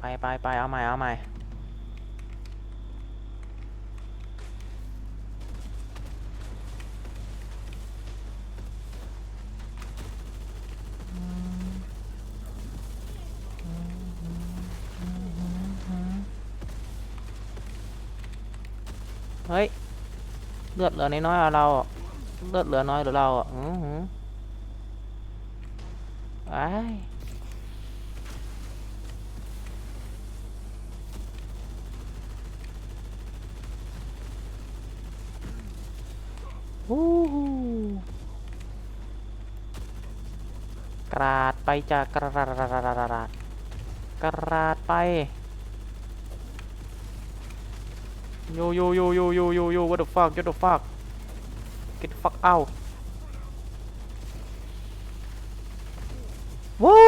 ไปไปไปเอาใหม่เอาใหม่เฮ้ย เลือดเหลือน้อยๆอะเรา เลือดเหลือน้อยหรือเราอะอือหือไอายฮู้ฮู้ก ราดไปจากกราดกราดกราดกราดไปโยโยโยโยโยโยโย what the fuck what the fuck get the fuck out วู้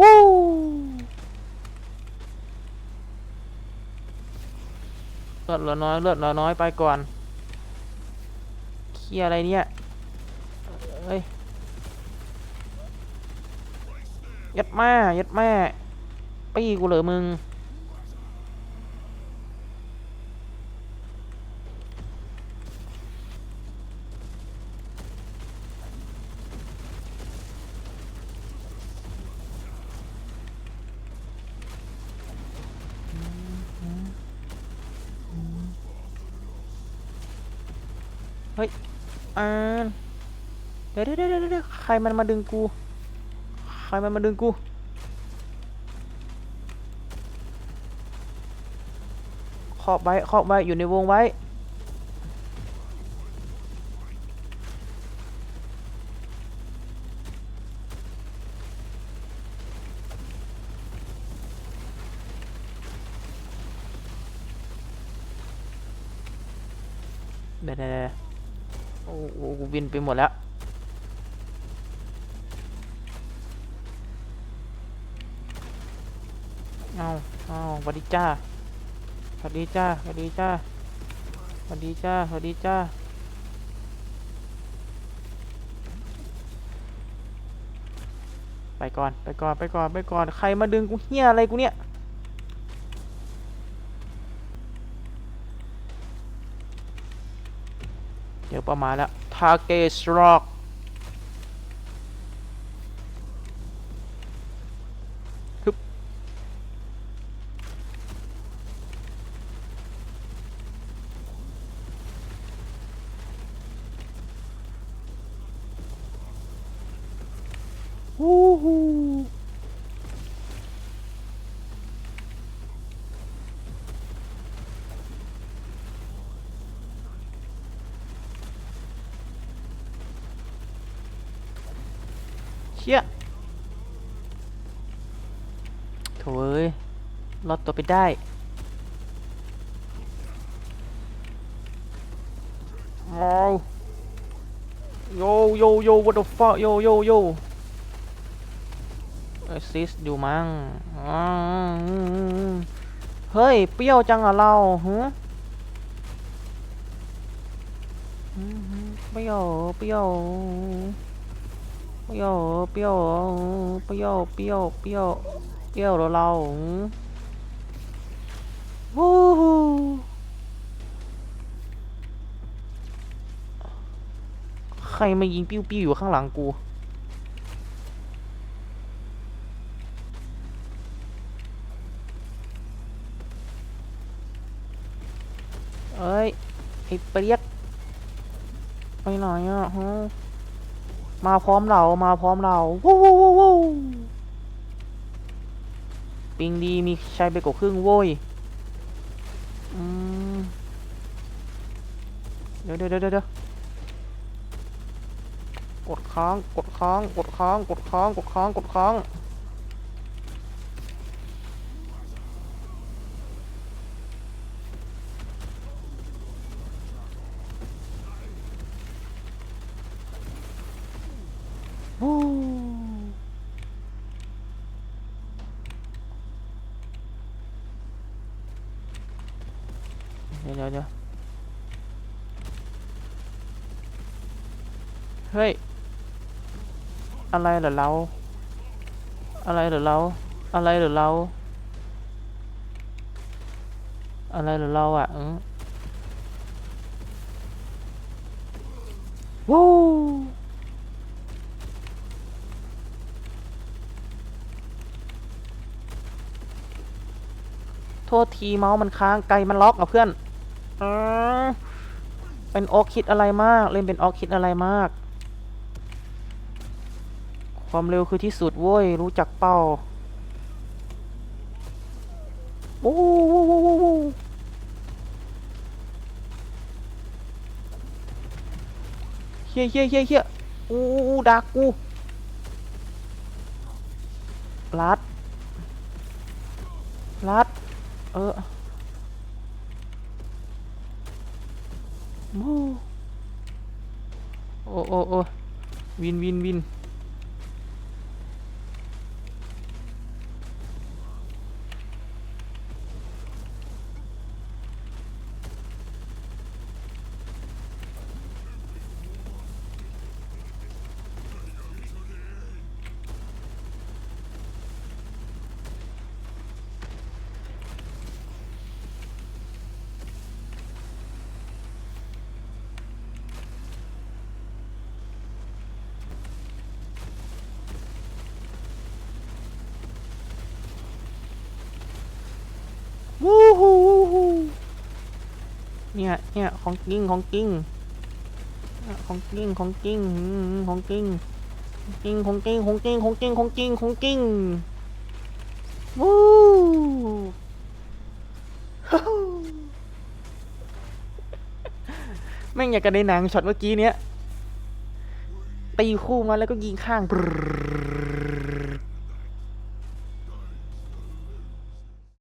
วู้เลือดเหลือน้อยเลือดเหลือน้อยไปก่อนเคียอะไรเนี่ยเฮ้ยยัดแม่ยัดแม่ปี้กูเหรอมึง เฮ้ยอ่าเดี๋ยวเดี๋ยวเดี๋ยวเดี๋ยวใครมันมาดึงกู ใครมันมาดึงกู ขอบไว้ขอบไว้อยู่ในวงไว้ เดี๋ยวเดี๋ยวเดี๋ยว โอ้โหกูบินไปหมดแล้ว เอาเอาสวัสดีจ้าสวัสดีจ้าสวัสดีจ้าสวัสดีจ้าสวัสดีจ้าไปก่อน ไปก่อน ไปก่อน ไปก่อน ใครมาดึงกูเฮียอะไรกูเนี่ยี๋ยวประมาณแล้วทาเกสร็อกฮึบ ฮู้ฮู้เชี่ยโถ่เอ้ยรอดตัวไปได้เอาโยโยโย what the fuck โยโยโยเอซิสอยู่มั้งอ๋ออืมอืมอืมเฮ้ย เปรี้ยวจังอะเราฮะอืมอืมเปรี้ยว เปรี้ยว เปรี้ยวเปรี้ยวเปรี้ยวเปรี้ยวเปรี้ยวเปรี้ยวแล้วเราวู้ฮู้ใครมายิงปิ้วปิ้วอยู่ข้างหลังกูเอ้ยไอ้เปรียกไปไหนอะฮะ มาพร้อมเรามาพร้อมเราวู้วู้วู้วู้ปิงดีมีชายไปกว่าครึ่งโว้ยอืมเดี๋ยวเดี๋ยวเดี๋ยวเดี๋ยวกดค้างกดค้างกดค้างกดค้างกดค้างกดค้าง เดี๋ยวเดี๋ยวเฮ้ย อะไรเหรอเรา อะไรเหรอเรา อะไรเหรอเรา อะไรเหรอเราอะอืมวู้โทษทีเมาส์มันค้างไกลมันล็อกอะเพื่อน อืมเป็นออกคิดอะไรมาก เล่นเป็นออกคิดอะไรมาก ความเร็วคือที่สุดโว้ย รู้จักเป้าโอ้โหโอ้โหโอ้โหเฮียเฮียเฮียเฮียอู้อู้ดักกูลัดลัดเออ โอ้โอ้โอ้วินวินวิน วู้ฮู้วู้ฮู้ เนี่ยเนี่ยของจริงของจริงของจริงของจริงของจริงจริงของจริงของจริงของจริงของจริงของจริงวู้ฮู้แม่งอยากกันในหนังช็อตเมื่อกี้เนี้ยตีคู่มาแล้วก็ยิงข้างปรึ๊ด